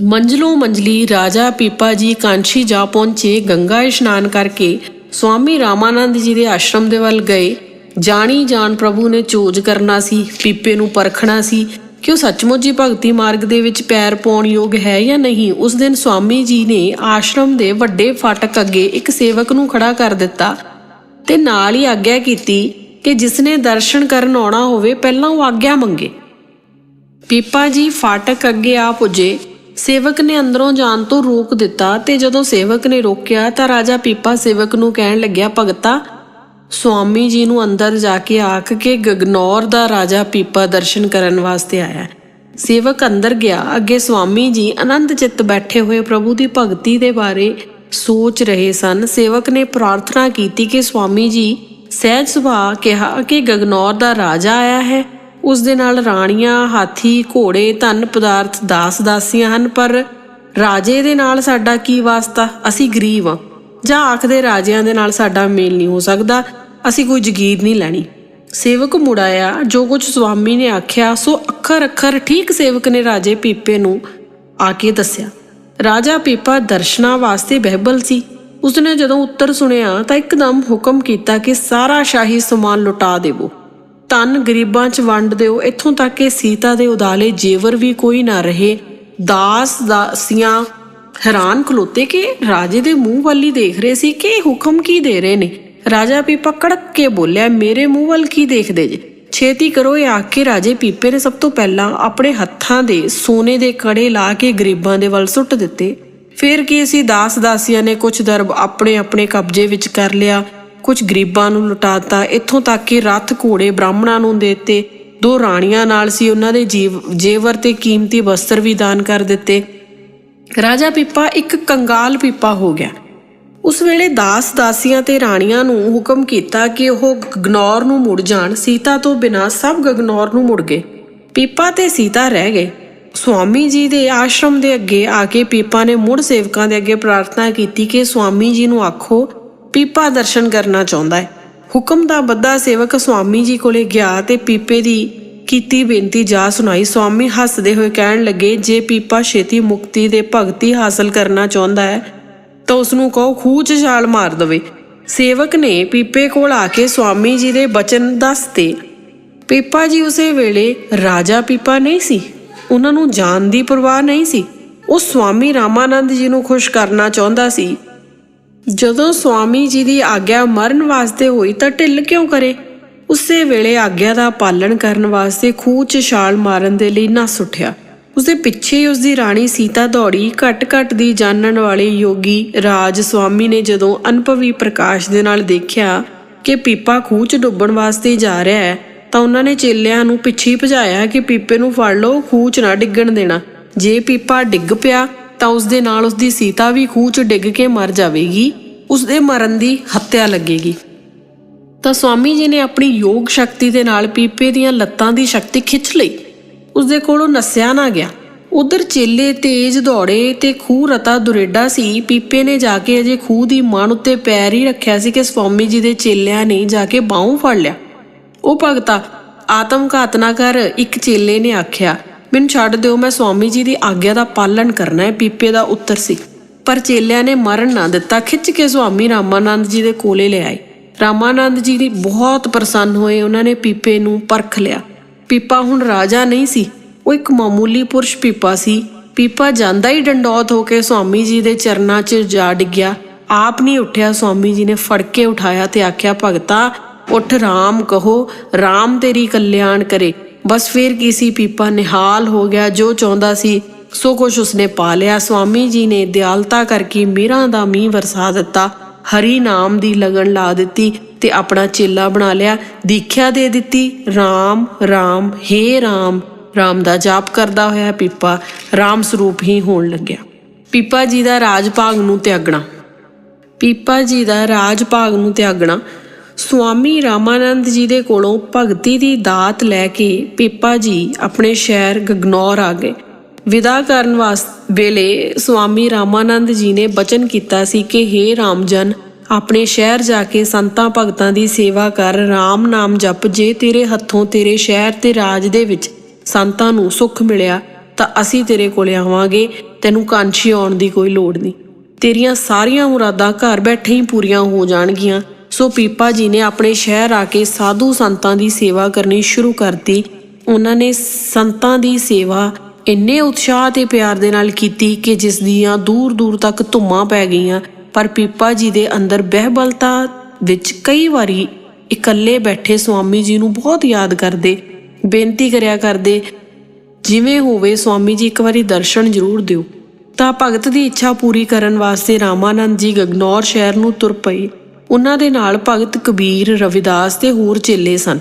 ਮੰਜਲੋ ਮੰਜਲੀ ਰਾਜਾ ਪੀਪਾ ਜੀ ਕਾਂਸ਼ੀ ਜਾ ਪਹੁੰਚੇ, ਗੰਗਾ ਇਸ਼ਨਾਨ ਕਰਕੇ ਸਵਾਮੀ ਰਾਮਾਨੰਦ ਜੀ ਦੇ ਆਸ਼ਰਮ ਦੇ ਵੱਲ ਗਏ। ਜਾਣੀ ਜਾਣ ਪ੍ਰਭੂ ਨੇ ਚੋਜ ਕਰਨਾ ਸੀ, ਪੀਪੇ ਨੂੰ ਪਰਖਣਾ ਸੀ ਕਿ ਉਹ ਸੱਚਮੁੱਚ ਹੀ ਭਗਤੀ ਮਾਰਗ ਦੇ ਵਿੱਚ ਪੈਰ ਪਾਉਣ ਯੋਗ ਹੈ ਜਾਂ ਨਹੀਂ। ਉਸ ਦਿਨ ਸਵਾਮੀ ਜੀ ਨੇ ਆਸ਼ਰਮ ਦੇ ਵੱਡੇ ਫਾਟਕ ਅੱਗੇ ਇੱਕ ਸੇਵਕ ਨੂੰ ਖੜਾ ਕਰ ਦਿੱਤਾ ਤੇ ਨਾਲ ਹੀ ਆਗਿਆ ਕੀਤੀ ਕਿ ਜਿਸਨੇ ਦਰਸ਼ਨ ਕਰਨ ਆਉਣਾ ਹੋਵੇ, ਪਹਿਲਾਂ ਉਹ ਆਗਿਆ ਮੰਗੇ। ਪੀਪਾ ਜੀ ਫਾਟਕ ਅੱਗੇ ਆ ਪੁੱਜੇ। ਸੇਵਕ ਨੇ ਅੰਦਰੋਂ ਜਾਣ ਤੋਂ ਰੋਕ ਦਿੱਤਾ ਤੇ ਜਦੋਂ ਸੇਵਕ ਨੇ ਰੋਕਿਆ ਤਾਂ ਰਾਜਾ ਪੀਪਾ ਸੇਵਕ ਨੂੰ ਕਹਿਣ ਲੱਗਿਆ, ਭਗਤਾ, ਸੁਆਮੀ ਜੀ ਨੂੰ ਅੰਦਰ ਜਾ ਕੇ ਆਖ ਕੇ ਗਗਨੌਰ ਦਾ ਰਾਜਾ ਪੀਪਾ ਦਰਸ਼ਨ ਕਰਨ ਵਾਸਤੇ ਆਇਆ ਸੇਵਕ ਅੰਦਰ ਗਿਆ। ਅੱਗੇ ਸਵਾਮੀ ਜੀ ਆਨੰਦ ਚਿੱਤ ਬੈਠੇ ਹੋਏ ਪ੍ਰਭੂ ਦੀ ਭਗਤੀ ਦੇ ਬਾਰੇ ਸੋਚ ਰਹੇ ਸਨ। ਸੇਵਕ ਨੇ ਪ੍ਰਾਰਥਨਾ ਕੀਤੀ ਕਿ ਸੁਆਮੀ ਜੀ ਸਹਿਜ ਸੁਭਾਅ ਕਿਹਾ ਕਿ ਗਗਨੌਰ ਦਾ ਰਾਜਾ ਆਇਆ ਹੈ। ਉਸ ਦੇ ਨਾਲ ਰਾਣੀਆਂ, ਹਾਥੀ, ਘੋੜੇ, ਧਨ ਪਦਾਰਥ, ਦਾਸ ਦਾਸੀਆਂ ਹਨ, ਪਰ ਰਾਜੇ ਦੇ ਨਾਲ ਸਾਡਾ ਕੀ ਵਾਸਤਾ? ਅਸੀਂ ਗਰੀਬ ਹਾਂ। ਜਾਂ ਆਖਦੇ ਰਾਜਿਆਂ ਦੇ ਨਾਲ ਸਾਡਾ ਮੇਲ ਨਹੀਂ ਹੋ ਸਕਦਾ। ਅਸੀਂ ਕੋਈ ਜ਼ਗੀਰ ਨਹੀਂ ਲੈਣੀ। ਸੇਵਕ ਮੁੜਾਇਆ ਜੋ ਕੁਝ ਸਵਾਮੀ ਨੇ ਆਖਿਆ, ਸੋ ਅੱਖਰ ਅੱਖਰ ਠੀਕ ਸੇਵਕ ਨੇ ਰਾਜੇ ਪੀਪੇ ਨੂੰ ਆ ਕੇ ਦੱਸਿਆ। ਰਾਜਾ ਪੀਪਾ ਦਰਸ਼ਨਾ ਵਾਸਤੇ ਬਹਿਬਲ ਸੀ। ਉਸਨੇ ਜਦੋਂ ਉੱਤਰ ਸੁਣਿਆ, ਤਾਂ ਇੱਕਦਮ ਹੁਕਮ ਕੀਤਾ ਕਿ ਸਾਰਾ ਸ਼ਾਹੀ ਸਮਾਨ ਲੁਟਾ ਦੇਵੋ। ਤਨ ਗਰੀਬਾਂ 'ਚ ਵੰਡ ਦਿਓ। ਇੱਥੋਂ ਤੱਕ ਕਿ ਸੀਤਾ ਦੇ ਉਦਾਲੇ ਜੇਵਰ ਵੀ ਕੋਈ ਨਾ ਰਹੇ। ਦਾਸ ਦਾਸੀਆਂ ਹੈਰਾਨ ਖਲੋਤੇ ਕਿ ਰਾਜੇ ਦੇ ਮੂੰਹ ਵੱਲ ਦੇਖ ਰਹੇ ਸੀ ਕਿ ਹੁਕਮ ਕੀ ਦੇ ਰਹੇ ਨੇ। ਰਾਜਾ ਪੀਪਾ ਕੜਕ ਕੇ ਬੋਲਿਆ, ਮੇਰੇ ਮੂੰਹ ਵੱਲ ਕੀ ਦੇਖਦੇ ਜੇ? ਛੇਤੀ ਕਰੋ ਇਹ ਆਖ ਕੇ ਰਾਜੇ ਪੀਪੇ ਨੇ ਸਭ ਤੋਂ ਪਹਿਲਾਂ ਆਪਣੇ ਹੱਥਾਂ ਦੇ ਸੋਨੇ ਦੇ ਕੜੇ ਲਾ ਕੇ ਗਰੀਬਾਂ ਦੇ ਵੱਲ ਸੁੱਟ ਦਿੱਤੇ। ਫਿਰ ਕੀ ਸੀ ਦਾਸ ਦਾਸੀਆਂ ਨੇ ਕੁਝ ਦਰਬ ਆਪਣੇ ਆਪਣੇ ਕਬਜ਼ੇ ਵਿੱਚ ਕਰ ਲਿਆ? ਕੁਝ ਗਰੀਬਾਂ ਨੂੰ ਲੁਟਾਤਾ ਇੱਥੋਂ ਤੱਕ ਕਿ ਰੱਥ ਘੋੜੇ ਬ੍ਰਾਹਮਣਾਂ ਨੂੰ ਦੇ ਦਿੱਤੇ। ਦੋ ਰਾਣੀਆਂ ਨਾਲ ਸੀ ਉਹਨਾਂ ਦੇ ਜੀਵ, ਜੇਵਰ ਤੇ ਕੀਮਤੀ ਵਸਤਰ ਵੀ ਦਾਨ ਕਰ ਦਿੱਤੇ। ਰਾਜਾ ਪੀਪਾ ਇੱਕ ਕੰਗਾਲ ਪੀਪਾ ਹੋ ਗਿਆ। ਉਸ ਵੇਲੇ ਦਾਸ ਦਾਸੀਆਂ ਤੇ ਰਾਣੀਆਂ ਨੂੰ ਹੁਕਮ ਕੀਤਾ ਕਿ ਉਹ ਗਗਨੌਰ ਨੂੰ ਮੁੜ ਜਾਣ। ਸੀਤਾ ਤੋਂ ਬਿਨਾਂ ਸਭ ਗਗਨੌਰ ਨੂੰ ਮੁੜ ਗਏ। ਪੀਪਾ ਤੇ ਸੀਤਾ ਰਹਿ ਗਏ। ਸਵਾਮੀ ਜੀ ਦੇ ਆਸ਼ਰਮ ਦੇ ਅੱਗੇ ਆ ਕੇ ਪੀਪਾ ਨੇ ਮੁੜ ਸੇਵਕਾਂ ਦੇ ਅੱਗੇ ਪ੍ਰਾਰਥਨਾ ਕੀਤੀ ਕਿ ਸਵਾਮੀ ਜੀ ਨੂੰ ਆਖੋ ਪੀਪਾ ਦਰਸ਼ਨ ਕਰਨਾ ਚਾਹੁੰਦਾ ਹੈ। ਹੁਕਮ ਦਾ ਬੱਧਾ ਸੇਵਕ ਸੁਆਮੀ ਜੀ ਕੋਲੇ ਗਿਆ ਤੇ ਪੀਪੇ ਦੀ ਕੀਤੀ ਬੇਨਤੀ ਜਾ ਸੁਣਾਈ। ਸੁਆਮੀ ਹੱਸਦੇ ਹੋਏ ਕਹਿਣ ਲੱਗੇ, ਜੇ ਪੀਪਾ ਛੇਤੀ ਮੁਕਤੀ ਦੇ ਭਗਤੀ ਹਾਸਲ ਕਰਨਾ ਚਾਹੁੰਦਾ ਹੈ, ਤਾਂ ਉਸ ਨੂੰ ਕਹੋ ਖੂਹ 'ਚ ਛਾਲ ਮਾਰ ਦਵੇ। ਸੇਵਕ ਨੇ ਪੀਪੇ ਕੋਲ ਆ ਕੇ ਸੁਆਮੀ ਜੀ ਦੇ ਬਚਨ ਦੱਸਤੇ। ਪੀਪਾ ਜੀ ਉਸੇ ਵੇਲੇ ਰਾਜਾ ਪੀਪਾ ਨਹੀਂ ਸੀ। ਉਹਨਾਂ ਨੂੰ ਜਾਨ ਦੀ ਪਰਵਾਹ ਨਹੀਂ ਸੀ। ਉਹ ਸੁਆਮੀ ਰਾਮਾਨੰਦ ਜੀ ਨੂੰ ਖੁਸ਼ ਕਰਨਾ ਚਾਹੁੰਦਾ ਸੀ। ਜਦੋਂ ਸੁਆਮੀ ਜੀ ਦੀ ਆਗਿਆ ਮਰਨ ਵਾਸਤੇ ਹੋਈ ਤਾਂ ਢਿੱਲ ਕਿਉਂ ਕਰੇ? ਉਸੇ ਵੇਲੇ ਆਗਿਆ ਦਾ ਪਾਲਣ ਕਰਨ ਵਾਸਤੇ ਖੂਹ 'ਚ ਛਾਲ ਮਾਰਨ ਦੇ ਲਈ ਨੱਸ ਉੱਠਿਆ। ਉਸਦੇ ਪਿੱਛੇ ਹੀ ਉਸਦੀ ਰਾਣੀ ਸੀਤਾ ਦੌੜੀ ਘਟ-ਘਟ ਦੀ ਜਾਣਨ ਵਾਲੇ ਯੋਗੀ ਰਾਜ ਸੁਆਮੀ ਨੇ ਜਦੋਂ ਅਨੁਭਵੀ ਪ੍ਰਕਾਸ਼ ਦੇ ਨਾਲ ਦੇਖਿਆ ਕਿ ਪੀਪਾ ਖੂਹ 'ਚ ਡੁੱਬਣ ਵਾਸਤੇ ਜਾ ਰਿਹਾ ਹੈ, ਤਾਂ ਉਹਨਾਂ ਨੇ ਚੇਲਿਆਂ ਨੂੰ ਪਿੱਛੇ ਭਜਾਇਆ ਕਿ ਪੀਪੇ ਨੂੰ ਫੜ ਲਓ ਖੂਹ 'ਚ ਨਾ ਡਿੱਗਣ ਦੇਣਾ। ਜੇ ਪੀਪਾ ਡਿੱਗ ਪਿਆ ਤਾਂ ਉਸਦੇ ਨਾਲ ਉਸਦੀ ਸੀਤਾ ਵੀ ਖੂਹ 'ਚ ਡਿੱਗ ਕੇ ਮਰ ਜਾਵੇਗੀ। ਉਸਦੇ ਮਰਨ ਦੀ ਹੱਤਿਆ ਲੱਗੇਗੀ। ਤਾਂ ਸਵਾਮੀ ਜੀ ਨੇ ਆਪਣੀ ਯੋਗ ਸ਼ਕਤੀ ਦੇ ਨਾਲ ਪੀਪੇ ਦੀਆਂ ਲੱਤਾਂ ਦੀ ਸ਼ਕਤੀ ਖਿੱਚ ਲਈ। ਉਸਦੇ ਕੋਲੋਂ ਨਸਿਆ ਨਾ ਗਿਆ। ਉਧਰ ਚੇਲੇ ਤੇਜ਼ ਦੌੜੇ ਤੇ ਖੂਹ ਰਤਾ ਦੁਰੇਡਾ ਸੀ। ਪੀਪੇ ਨੇ ਜਾ ਕੇ ਅਜੇ ਖੂਹ ਦੀ ਮਣ ਉੱਤੇ ਪੈਰ ਹੀ ਰੱਖਿਆ ਸੀ ਕਿ ਸਵਾਮੀ ਜੀ ਦੇ ਚੇਲਿਆਂ ਨੇ ਜਾ ਕੇ ਬਾਹੋਂ ਫੜ ਲਿਆ। ਉਹ ਭਗਤਾ ਆਤਮ ਘਾਤ ਨਾ ਕਰ ਇੱਕ ਚੇਲੇ ਨੇ ਆਖਿਆ ਮੈਨੂੰ ਛੱਡ ਦਿਓ, ਮੈਂ ਸਵਾਮੀ ਜੀ ਦੀ ਆਗਿਆ ਦਾ ਪਾਲਣ ਕਰਨਾ ਹੈ, ਪੀਪੇ ਦਾ ਉੱਤਰ ਸੀ। ਪਰ ਚੇਲਿਆਂ ਨੇ ਮਰਨ ਨਾ ਦਿੱਤਾ, ਖਿੱਚ ਕੇ ਸੁਆਮੀ ਰਾਮਾਨੰਦ ਜੀ ਦੇ ਕੋਲੇ ਲੈ ਆਏ। ਰਾਮਾਨੰਦ ਜੀ ਦੀ ਬਹੁਤ ਪ੍ਰਸੰਨ ਹੋਏ, ਉਹਨਾਂ ਨੇ ਪੀਪੇ ਨੂੰ ਪਰਖ ਲਿਆ। ਪੀਪਾ ਹੁਣ ਰਾਜਾ ਨਹੀਂ ਸੀ, ਉਹ ਇੱਕ ਮਾਮੂਲੀ ਪੁਰਸ਼ ਪੀਪਾ ਸੀ। ਪੀਪਾ ਜਾਂਦਾ ਹੀ ਡੰਡੌਤ ਹੋ ਕੇ ਸੁਆਮੀ ਜੀ ਦੇ ਚਰਨਾਂ 'ਚ ਜਾ ਡਿੱਗਿਆ। ਆਪ ਨਹੀਂ ਉੱਠਿਆ ਸੁਆਮੀ ਜੀ ਨੇ ਫੜ ਕੇ ਉਠਾਇਆ ਤੇ ਆਖਿਆ, ਭਗਤਾ, ਉੱਠ, ਰਾਮ ਕਹੋ, ਰਾਮ ਤੇਰੀ ਕਲਿਆਣ ਕਰੇ। ਬਸ ਫੇਰ ਕੀ ਸੀ, ਪੀਪਾ ਨਿਹਾਲ ਹੋ ਗਿਆ, ਜੋ ਚਾਹੁੰਦਾ ਸੀ, ਸੋ ਕੁਛ ਉਸਨੇ ਪਾ ਲਿਆ। ਸਵਾਮੀ ਜੀ ਨੇ ਦਿਆਲਤਾ ਕਰਕੇ ਮੀਰਾਂ ਦਾ ਮੀਂਹ ਵਰਸਾ ਦਿੱਤਾ, ਹਰੀ ਨਾਮ ਦੀ ਲਗਨ ਲਾ ਦਿੱਤੀ ਤੇ ਆਪਣਾ ਚੇਲਾ ਬਣਾ ਲਿਆ, ਦੀਖਿਆ ਦੇ ਦਿੱਤੀ RAM RAM हे RAM RAM ਦਾ ਜਾਪ ਕਰਦਾ ਹੋਇਆ ਪੀਪਾ RAM ਸਰੂਪ ਹੀ ਹੋਣ ਲੱਗਿਆ। ਪੀਪਾ ਜੀ ਦਾ ਰਾਜ ਭਾਗ ਨੂੰ ਤਿਆਗਣਾ। ਪੀਪਾ ਜੀ ਦਾ ਰਾਜ ਭਾਗ ਨੂੰ ਤਿਆਗਣਾ ਸੁਆਮੀ ਰਾਮਾਨੰਦ ਜੀ ਦੇ ਕੋਲੋਂ ਭਗਤੀ ਦੀ ਦਾਤ ਲੈ ਕੇ ਪੀਪਾ ਜੀ ਆਪਣੇ ਸ਼ਹਿਰ ਗਗਨੌਰ ਆ ਗਏ। ਵਿਦਾ ਕਰਨ ਵਾਸ, ਵੇਲੇ ਸੁਆਮੀ ਰਾਮਾਨੰਦ ਜੀ ਨੇ ਬਚਨ ਕੀਤਾ ਸੀ ਕਿ हे ਰਾਮਜਨ, ਆਪਣੇ ਸ਼ਹਿਰ ਜਾ ਕੇ ਸੰਤਾਂ ਭਗਤਾਂ ਦੀ ਸੇਵਾ ਕਰ RAM ਨਾਮ ਜਪ ਜੇ ਤੇਰੇ ਹੱਥੋਂ ਤੇਰੇ ਸ਼ਹਿਰ ਤੇ ਰਾਜ ਦੇ ਵਿੱਚ ਸੰਤਾਂ ਨੂੰ ਸੁੱਖ ਮਿਲਿਆ, ਤਾਂ ਅਸੀਂ ਤੇਰੇ ਕੋਲ ਆਵਾਂਗੇ, ਤੈਨੂੰ ਕਾਂਛੀ ਆਉਣ ਦੀ ਕੋਈ ਲੋੜ ਨਹੀਂ। ਤੇਰੀਆਂ ਸਾਰੀਆਂ ਮੁਰਾਦਾਂ ਘਰ ਬੈਠੇ ਹੀ ਪੂਰੀਆਂ ਹੋ ਜਾਣਗੀਆਂ। ਸੋ ਪੀਪਾ ਜੀ ਨੇ ਆਪਣੇ ਸ਼ਹਿਰ ਆ ਕੇ ਸਾਧੂ ਸੰਤਾਂ ਦੀ ਸੇਵਾ ਕਰਨੀ ਸ਼ੁਰੂ ਕਰਤੀ। ਉਹਨਾਂ ਨੇ ਸੰਤਾਂ ਦੀ ਸੇਵਾ ਇੰਨੇ ਉਤਸ਼ਾਹ ਤੇ ਪਿਆਰ ਦੇ ਨਾਲ ਕੀਤੀ ਕਿ ਜਿਸ ਦੀਆਂ ਦੂਰ ਦੂਰ ਤੱਕ ਧੁੰਮਾਂ ਪੈ ਗਈਆਂ। ਪਰ ਪੀਪਾ ਜੀ ਦੇ ਅੰਦਰ ਬਹਿਬਲਤਾ ਵਿੱਚ ਕਈ ਵਾਰੀ ਇਕੱਲੇ ਬੈਠੇ ਸੁਆਮੀ ਜੀ ਨੂੰ ਬਹੁਤ ਯਾਦ ਕਰਦੇ, ਬੇਨਤੀ ਕਰਿਆ ਕਰਦੇ, ਜਿਵੇਂ ਹੋਵੇ ਸੁਆਮੀ ਜੀ ਇੱਕ ਵਾਰੀ ਦਰਸ਼ਨ ਜ਼ਰੂਰ ਦਿਓ। ਤਾਂ ਭਗਤ ਦੀ ਇੱਛਾ ਪੂਰੀ ਕਰਨ ਵਾਸਤੇ ਰਾਮਾਨੰਦ ਜੀ ਗਗਨੌਰ ਸ਼ਹਿਰ ਨੂੰ ਤੁਰ ਪਏ। ਉਹਨਾਂ ਦੇ ਨਾਲ ਭਗਤ ਕਬੀਰ, ਰਵਿਦਾਸ ਤੇ ਹੋਰ ਚੇਲੇ ਸਨ।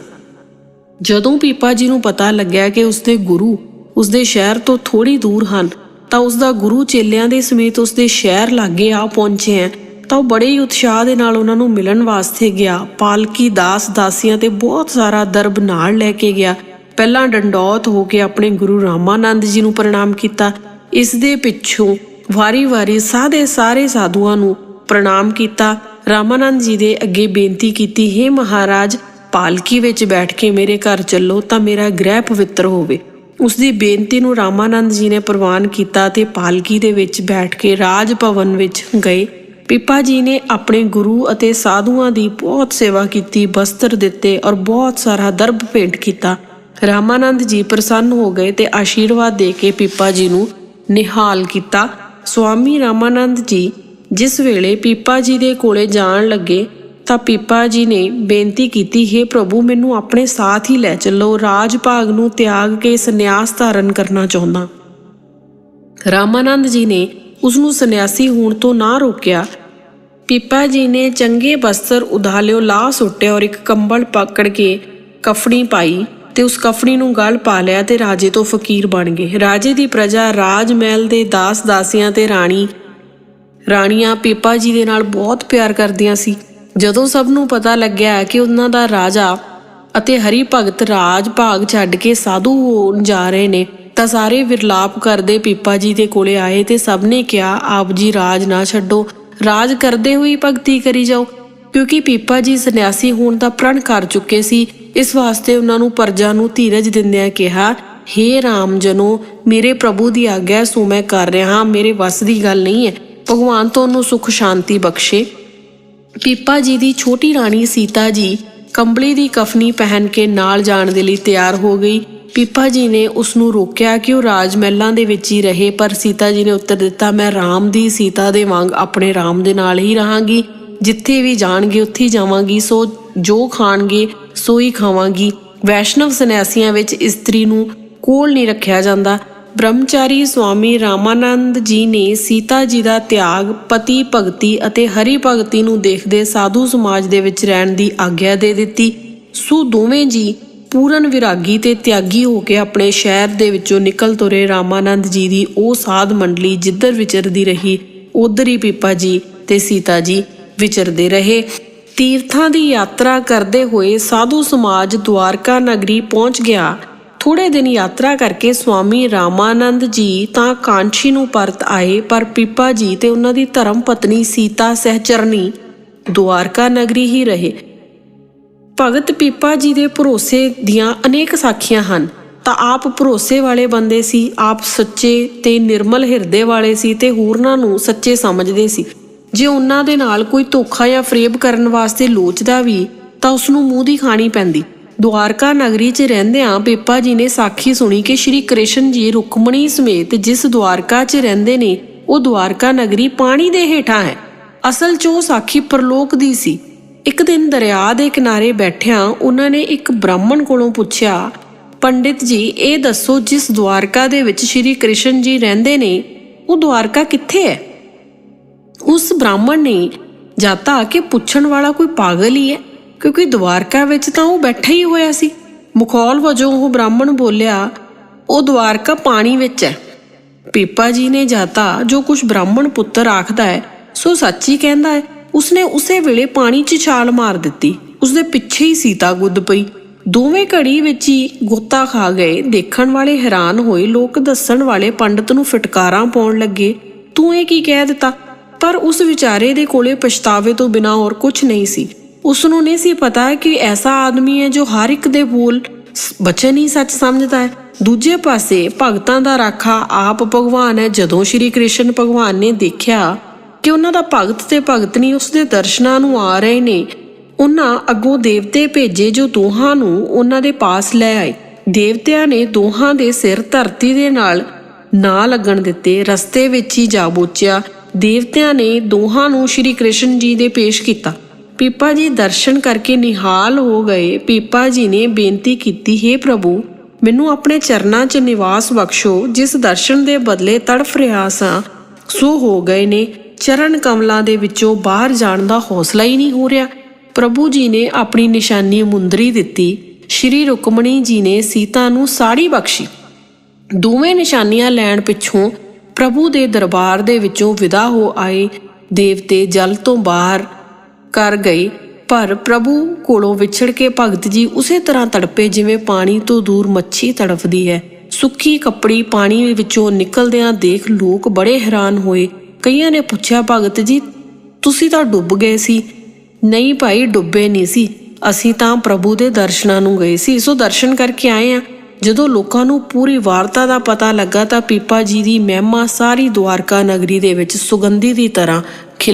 ਜਦੋਂ ਪੀਪਾ ਜੀ ਨੂੰ ਪਤਾ ਲੱਗਿਆ ਕਿ ਉਸਦੇ ਗੁਰੂ ਉਸਦੇ ਸ਼ਹਿਰ ਤੋਂ ਥੋੜੀ ਦੂਰ ਹਨ, ਤਾਂ ਉਸਦਾ ਗੁਰੂ ਚੇਲਿਆਂ ਦੇ ਸਮੇਤ ਉਸਦੇ ਸ਼ਹਿਰ ਲਾਗੇ ਆ ਪਹੁੰਚੇ ਹੈ ਤਾਂ ਉਹ ਬੜੇ ਹੀ ਉਤਸ਼ਾਹ ਦੇ ਨਾਲ ਉਹਨਾਂ ਨੂੰ ਮਿਲਣ ਵਾਸਤੇ ਗਿਆ। ਪਾਲਕੀ ਦਾਸ ਦਾਸੀਆਂ ਤੇ ਬਹੁਤ ਸਾਰਾ ਦਰਬ ਨਾਲ ਲੈ ਕੇ ਗਿਆ। ਪਹਿਲਾਂ ਡੰਡੌਤ ਹੋ ਕੇ ਆਪਣੇ ਗੁਰੂ ਰਾਮਾਨੰਦ ਜੀ ਨੂੰ ਪ੍ਰਣਾਮ ਕੀਤਾ। ਇਸ ਦੇ ਪਿੱਛੋਂ ਵਾਰੀ-ਵਾਰੀ ਸਾਦੇ ਸਾਰੇ ਸਾਧੂਆਂ ਨੂੰ ਪ੍ਰਣਾਮ ਕੀਤਾ। ਰਾਮਾਨੰਦ ਜੀ ਦੇ ਅੱਗੇ ਬੇਨਤੀ ਕੀਤੀ, ਹੈ ਮਹਾਰਾਜ, ਪਾਲਕੀ ਵਿੱਚ ਬੈਠ ਕੇ ਮੇਰੇ ਘਰ ਚੱਲੋ ਤਾਂ ਮੇਰਾ ਗ੍ਰਹਿ ਪਵਿੱਤਰ ਹੋਵੇ। ਉਸ ਦੀ ਬੇਨਤੀ ਨੂੰ ਰਾਮਾਨੰਦ ਜੀ ਨੇ ਪ੍ਰਵਾਨ ਕੀਤਾ ਤੇ ਪਾਲਕੀ ਦੇ ਵਿੱਚ ਬੈਠ ਕੇ ਰਾਜ ਭਵਨ ਵਿੱਚ ਗਏ। ਪੀਪਾ ਜੀ ਨੇ ਆਪਣੇ ਗੁਰੂ ਅਤੇ ਸਾਧੂਆਂ ਦੀ ਬਹੁਤ ਸੇਵਾ ਕੀਤੀ, ਬਸਤਰ ਦਿੱਤੇ ਔਰ ਬਹੁਤ ਸਾਰਾ ਦਰਬ ਭੇਂਟ ਕੀਤਾ। ਰਾਮਾਨੰਦ ਜੀ ਪ੍ਰਸੰਨ ਹੋ ਗਏ ਤੇ ਆਸ਼ੀਰਵਾਦ ਦੇ ਕੇ ਪੀਪਾ ਜੀ ਨੂੰ ਨਿਹਾਲ ਕੀਤਾ। ਸਵਾਮੀ ਰਾਮਾਨੰਦ ਜੀ ਜਿਸ ਵੇਲੇ ਪੀਪਾ ਜੀ ਦੇ ਕੋਲੇ ਜਾਣ ਲੱਗੇ ਤਾਂ ਪੀਪਾ ਜੀ ਨੇ ਬੇਨਤੀ ਕੀਤੀ, ਹੈ ਪ੍ਰਭੂ, ਮੈਨੂੰ ਆਪਣੇ ਸਾਥ ਹੀ ਲੈ ਚੱਲੋ। ਰਾਜ ਭਾਗ ਨੂੰ ਤਿਆਗ ਕੇ ਸੰਨਿਆਸ ਧਾਰਨ ਕਰਨਾ ਚਾਹੁੰਦਾ। ਰਾਮਾਨੰਦ ਜੀ ਨੇ ਉਸ ਨੂੰ ਸੰਨਿਆਸੀ ਹੋਣ ਤੋਂ ਨਾ ਰੋਕਿਆ। ਪੀਪਾ ਜੀ ਨੇ ਚੰਗੇ ਬਸਤਰ ਉਧਾਲਿਓ ਲਾ ਸੁੱਟਿਆ ਔਰ ਇੱਕ ਕੰਬਲ ਪਕੜ ਕੇ ਕਫੜੀ ਪਾਈ ਤੇ ਉਸ ਕਫੜੀ ਨੂੰ ਗਲ ਪਾ ਲਿਆ ਤੇ ਰਾਜੇ ਤੋਂ ਫਕੀਰ ਬਣ ਗਏ। ਰਾਜੇ ਦੀ ਪ੍ਰਜਾ ਰਾਜ ਮਹਿਲ ਦੇ ਦਾਸ ਦਾਸੀਆਂ ਤੇ ਰਾਣੀ ਰਾਣੀਆਂ ਪੀਪਾ ਜੀ ਦੇ ਨਾਲ ਬਹੁਤ ਪਿਆਰ ਕਰਦੀਆਂ ਸੀ। ਜਦੋਂ ਸਭ ਨੂੰ ਪਤਾ ਲੱਗਿਆ ਕਿ ਉਹਨਾਂ ਦਾ ਰਾਜਾ ਅਤੇ ਹਰੀ ਭਗਤ ਰਾਜ ਭਾਗ ਛੱਡ ਕੇ ਸਾਧੂ ਹੋਣ ਜਾ ਰਹੇ ਨੇ, ਤਾਂ ਸਾਰੇ ਵਿਰਲਾਪ ਕਰਦੇ ਪੀਪਾ ਜੀ ਦੇ ਕੋਲੇ ਆਏ ਤੇ ਸਭ ਨੇ ਕਿਹਾ, ਆਪ ਜੀ ਰਾਜ ਨਾ ਛੱਡੋ, ਰਾਜ ਕਰਦੇ ਹੋਈ ਭਗਤੀ ਕਰੀ ਜਾਓ। ਕਿਉਂਕਿ ਪੀਪਾ ਜੀ ਸੰਨਿਆਸੀ ਹੋਣ ਦਾ ਪ੍ਰਣ ਕਰ ਚੁੱਕੇ ਸੀ। ਇਸ ਵਾਸਤੇ ਉਹਨਾਂ ਨੂੰ ਪਰਜਾ ਨੂੰ ਧੀਰਜ ਦਿੰਦਿਆਂ ਕਿਹਾ हे ਰਾਮ ਜਨੋ, ਮੇਰੇ ਪ੍ਰਭੂ ਦੀ ਆਗਿਆ ਸੋ ਮੈਂ ਕਰ ਰਿਹਾ ਮੇਰੇ ਵੱਸ ਦੀ ਗੱਲ ਨਹੀਂ ਹੈ। ਭਗਵਾਨ ਤੁਹਾਨੂੰ ਸੁਖ ਸ਼ਾਂਤੀ ਬਖਸ਼ੇ। ਪੀਪਾ ਜੀ ਦੀ ਛੋਟੀ ਰਾਣੀ ਸੀਤਾ ਜੀ ਕੰਬਲੀ ਦੀ ਕਫਨੀ ਪਹਿਨ ਕੇ ਨਾਲ ਜਾਣ ਦੇ ਲਈ ਤਿਆਰ ਹੋ ਗਈ। ਪੀਪਾ ਜੀ ਨੇ ਉਸ ਨੂੰ ਰੋਕਿਆ ਕਿ ਉਹ ਰਾਜ ਮਹਿਲਾਂ ਦੇ ਵਿੱਚ ਹੀ ਰਹੇ, ਪਰ ਸੀਤਾ ਜੀ ਨੇ ਉੱਤਰ ਦਿੱਤਾ, ਮੈਂ ਰਾਮ ਦੀ ਸੀਤਾ ਦੇ ਵਾਂਗ ਆਪਣੇ ਰਾਮ ਦੇ ਨਾਲ ਹੀ ਰਹਾਂਗੀ। ਜਿੱਥੇ ਵੀ ਜਾਣਗੇ, ਉੱਥੇ ਹੀ ਜਾਵਾਂਗੀ। ਸੋ ਜੋ ਖਾਣਗੇ, ਸੋ ਹੀ ਖਾਵਾਂਗੀ। ਵੈਸ਼ਨਵ ਸੰਨਿਆਸੀਆਂ ਵਿੱਚ ਇਸਤਰੀ ਨੂੰ ਕੋਲ ਨਹੀਂ ਰੱਖਿਆ ਜਾਂਦਾ। ਬ੍ਰਹਮਚਾਰੀ ਸਵਾਮੀ ਰਾਮਾਨੰਦ ਜੀ ਨੇ ਸੀਤਾ ਜੀ ਦਾ ਤਿਆਗ ਪਤੀ ਭਗਤੀ ਅਤੇ ਹਰੀ ਭਗਤੀ ਨੂੰ ਦੇਖਦੇ ਸਾਧੂ ਸਮਾਜ ਦੇ ਵਿੱਚ ਰਹਿਣ ਦੀ ਆਗਿਆ ਦੇ ਦਿੱਤੀ। ਸੋ ਦੋਵੇਂ ਜੀ ਪੂਰਨ ਵਿਰਾਗੀ ਤੇ ਤਿਆਗੀ ਹੋ ਕੇ ਆਪਣੇ ਸ਼ਹਿਰ ਦੇ ਵਿੱਚੋਂ ਨਿਕਲ ਤੁਰੇ ਰਾਮਾਨੰਦ ਜੀ ਦੀ ਉਹ ਸਾਧ ਮੰਡਲੀ ਜਿੱਧਰ ਵਿਚਰਦੀ ਰਹੀ, ਉਧਰ ਹੀ ਪੀਪਾ ਜੀ ਤੇ ਸੀਤਾ ਜੀ ਵਿਚਰਦੇ ਰਹੇ। ਤੀਰਥਾਂ ਦੀ ਯਾਤਰਾ ਕਰਦੇ ਹੋਏ ਸਾਧੂ ਸਮਾਜ ਦੁਆਰਕਾ ਨਗਰੀ ਪਹੁੰਚ ਗਿਆ। ਥੋੜੇ ਦਿਨ ਯਾਤਰਾ ਕਰਕੇ ਸਵਾਮੀ ਰਾਮਾਨੰਦ ਜੀ ਤਾਂ ਕਾਂਛੀ ਨੂੰ ਪਰਤ ਆਏ, ਪਰ ਪੀਪਾ ਜੀ ਤੇ ਉਹਨਾਂ ਦੀ ਧਰਮ ਪਤਨੀ ਸੀਤਾ ਸਹਿਚਰਨੀ ਦੁਆਰਕਾ ਨਗਰੀ ਹੀ ਰਹੇ। ਭਗਤ ਪੀਪਾ ਜੀ ਦੇ ਭਰੋਸੇ ਦੀਆਂ ਅਨੇਕ ਸਾਖੀਆਂ ਹਨ। ਤਾਂ ਆਪ ਭਰੋਸੇ ਵਾਲੇ ਬੰਦੇ ਸੀ, ਆਪ ਸੱਚੇ ਤੇ ਨਿਰਮਲ ਹਿਰਦੇ ਵਾਲੇ ਸੀ ਤੇ ਹੋਰਨਾਂ ਨੂੰ ਸੱਚੇ ਸਮਝਦੇ ਸੀ। ਜੇ ਉਹਨਾਂ ਦੇ ਨਾਲ ਕੋਈ ਧੋਖਾ ਜਾਂ ਫਰੇਬ ਕਰਨ ਵਾਸਤੇ ਲੋਚਦਾ ਵੀ, ਤਾਂ ਉਸ ਨੂੰ ਮੂੰਹ ਦੀ ਖਾਣੀ ਪੈਂਦੀ। ਦੁਆਰਕਾ ਨਗਰੀ 'ਚ ਰਹਿੰਦਿਆਂ ਪੀਪਾ ਜੀ ਨੇ ਸਾਖੀ ਸੁਣੀ ਕਿ ਸ਼੍ਰੀ ਕ੍ਰਿਸ਼ਨ ਜੀ ਰੁਕਮਣੀ ਸਮੇਤ ਜਿਸ ਦੁਆਰਕਾ 'ਚ ਰਹਿੰਦੇ ਨੇ, ਉਹ ਦੁਆਰਕਾ ਨਗਰੀ ਪਾਣੀ ਦੇ ਹੇਠਾਂ ਹੈ। ਅਸਲ 'ਚ ਉਹ ਸਾਖੀ ਪਰਲੋਕ ਦੀ ਸੀ। ਇੱਕ ਦਿਨ ਦਰਿਆ ਦੇ ਕਿਨਾਰੇ ਬੈਠਿਆਂ ਉਹਨਾਂ ਨੇ ਇੱਕ ਬ੍ਰਾਹਮਣ ਕੋਲੋਂ ਪੁੱਛਿਆ, ਪੰਡਿਤ ਜੀ, ਇਹ ਦੱਸੋ ਜਿਸ ਦੁਆਰਕਾ ਦੇ ਵਿੱਚ ਸ਼੍ਰੀ ਕ੍ਰਿਸ਼ਨ ਜੀ ਰਹਿੰਦੇ ਨੇ, ਉਹ ਦੁਆਰਕਾ ਕਿੱਥੇ ਹੈ? ਉਸ ਬ੍ਰਾਹਮਣ ਨੇ, ਜਾਤਾ ਕਿ ਪੁੱਛਣ ਵਾਲਾ ਕੋਈ ਪਾਗਲ ਹੀ ਹੈ? ਕਿਉਂਕਿ ਦਵਾਰਕਾ ਵਿੱਚ ਤਾਂ ਉਹ ਬੈਠਾ ਹੀ ਹੋਇਆ ਸੀ। ਮੁਖੌਲ ਵਜੋਂ ਉਹ ਬ੍ਰਾਹਮਣ ਬੋਲਿਆ, ਉਹ ਦਵਾਰਕਾ ਪਾਣੀ ਵਿੱਚ ਹੈ। ਪੀਪਾ ਜੀ ਨੇ ਜਾਤਾ, ਜੋ ਕੁਝ ਬ੍ਰਾਹਮਣ ਪੁੱਤਰ ਆਖਦਾ ਹੈ, ਸੋ ਸੱਚੀ ਕਹਿੰਦਾ ਹੈ। ਉਸਨੇ ਉਸੇ ਵੇਲੇ ਪਾਣੀ 'ਚ ਛਾਲ ਮਾਰ ਦਿੱਤੀ। ਉਸਦੇ ਪਿੱਛੇ ਹੀ ਸੀਤਾ ਗੁੱਦ ਪਈ। ਦੋਵੇਂ ਘੜੀ ਵਿੱਚ ਹੀ ਗੋਤਾ ਖਾ ਗਏ। ਦੇਖਣ ਵਾਲੇ ਹੈਰਾਨ ਹੋਏ। ਲੋਕ ਦੱਸਣ ਵਾਲੇ ਪੰਡਤ ਨੂੰ ਫਟਕਾਰਾਂ ਪਾਉਣ ਲੱਗੇ। ਤੂੰ ਇਹ ਕੀ ਕਹਿ ਦਿੱਤਾ? ਪਰ ਉਸ ਵਿਚਾਰੇ ਦੇ ਕੋਲੇ ਪਛਤਾਵੇ ਤੋਂ ਬਿਨਾ ਹੋਰ ਕੁਝ ਨਹੀਂ ਸੀ। ਉਸ ਨੂੰ ਨਹੀਂ ਸੀ ਪਤਾ ਕਿ ਐਸਾ ਆਦਮੀ ਹੈ ਜੋ ਹਰ ਇੱਕ ਦੇ ਬੋਲ ਬਚਨ ਹੀ ਸੱਚ ਸਮਝਦਾ ਹੈ। ਦੂਜੇ ਪਾਸੇ ਭਗਤਾਂ ਦਾ ਰਾਖਾ ਆਪ ਭਗਵਾਨ ਹੈ। ਜਦੋਂ ਸ਼੍ਰੀ ਕ੍ਰਿਸ਼ਨ ਭਗਵਾਨ ਨੇ ਦੇਖਿਆ ਕਿ ਉਹਨਾਂ ਦਾ ਭਗਤ ਤੇ ਭਗਤਨੀ ਉਸ ਦੇ ਦਰਸ਼ਨਾਂ ਨੂੰ ਆ ਰਹੇ ਨੇ, ਉਹਨਾਂ ਅੱਗੋਂ ਦੇਵਤੇ ਭੇਜੇ ਜੋ ਦੋਹਾਂ ਨੂੰ ਉਹਨਾਂ ਦੇ ਪਾਸ ਲੈ ਆਏ। ਦੇਵਤਿਆਂ ਨੇ ਦੋਹਾਂ ਦੇ ਸਿਰ ਧਰਤੀ ਦੇ ਨਾਲ ਨਾ ਲੱਗਣ ਦਿੱਤੇ। ਰਸਤੇ ਵਿੱਚ ਹੀ ਜਾ ਬੋਚਿਆ। ਦੇਵਤਿਆਂ ਨੇ ਦੋਹਾਂ ਨੂੰ ਸ਼੍ਰੀ ਕ੍ਰਿਸ਼ਨ ਜੀ ਦੇ ਪੇਸ਼ ਕੀਤਾ। ਪੀਪਾ ਜੀ ਦਰਸ਼ਨ ਕਰਕੇ ਨਿਹਾਲ ਹੋ ਗਏ। ਪੀਪਾ ਜੀ ਨੇ ਬੇਨਤੀ ਕੀਤੀ, ਹੈ ਪ੍ਰਭੂ, ਮੈਨੂੰ ਆਪਣੇ ਚਰਨਾਂ 'ਚ ਨਿਵਾਸ ਬਖਸ਼ੋ। ਜਿਸ ਦਰਸ਼ਨ ਦੇ ਬਦਲੇ ਤੜਫ ਰਿਹਾ ਸਾਂ, ਸੋ ਹੋ ਗਏ ਨੇ। ਚਰਨ ਕਮਲਾਂ ਦੇ ਵਿੱਚੋਂ ਬਾਹਰ ਜਾਣ ਦਾ ਹੌਸਲਾ ਹੀ ਨਹੀਂ ਹੋ ਰਿਹਾ। ਪ੍ਰਭੂ ਜੀ ਨੇ ਆਪਣੀ ਨਿਸ਼ਾਨੀ ਮੁੰਦਰੀ ਦਿੱਤੀ। ਸ਼੍ਰੀ ਰੁਕਮਣੀ ਜੀ ਨੇ ਸੀਤਾ ਨੂੰ ਸਾੜੀ ਬਖਸ਼ੀ। ਦੋਵੇਂ ਨਿਸ਼ਾਨੀਆਂ ਲੈਣ ਪਿੱਛੋਂ ਪ੍ਰਭੂ ਦੇ ਦਰਬਾਰ ਦੇ ਵਿੱਚੋਂ ਵਿਦਾ ਹੋ ਆਏ। ਦੇਵਤੇ ਜਲ ਤੋਂ ਬਾਹਰ ਕਰ ਗਏ ਪਰ ਪ੍ਰਭੂ ਕੋਲੋਂ ਵਿਛੜ ਕੇ ਭਗਤ ਜੀ ਉਸੇ ਤਰ੍ਹਾਂ ਤੜਪੇ ਜਿਵੇਂ ਪਾਣੀ ਤੋਂ ਦੂਰ ਮੱਛੀ ਤੜਫਦੀ ਹੈ। ਸੁੱਕੀ ਕੱਪੜੀ ਪਾਣੀ ਵਿੱਚੋਂ ਨਿਕਲਦਿਆਂ ਦੇਖ ਲੋਕ ਬੜੇ ਹੈਰਾਨ ਹੋਏ। ਕਈਆਂ ਨੇ ਪੁੱਛਿਆ, ਭਗਤ ਜੀ, ਤੁਸੀਂ ਤਾਂ ਡੁੱਬ ਗਏ ਸੀ। ਨਹੀਂ ਭਾਈ, ਡੁੱਬੇ ਨਹੀਂ ਸੀ। ਅਸੀਂ ਤਾਂ ਪ੍ਰਭੂ ਦੇ ਦਰਸ਼ਨਾਂ ਨੂੰ ਗਏ ਸੀ। ਸੋ ਦਰਸ਼ਨ ਕਰਕੇ ਆਏ ਆ ਜਦੋਂ ਲੋਕਾਂ ਨੂੰ ਪੂਰੀ ਵਾਰਤਾ ਦਾ ਪਤਾ ਲੱਗਾ ਤਾਂ ਪੀਪਾ ਜੀ ਦੀ ਮਹਿਮਾ ਸਾਰੀ ਦੁਆਰਕਾ ਨਗਰੀ ਦੇ ਵਿੱਚ ਸੁਗੰਧੀ ਦੀ ਤਰ੍ਹਾਂ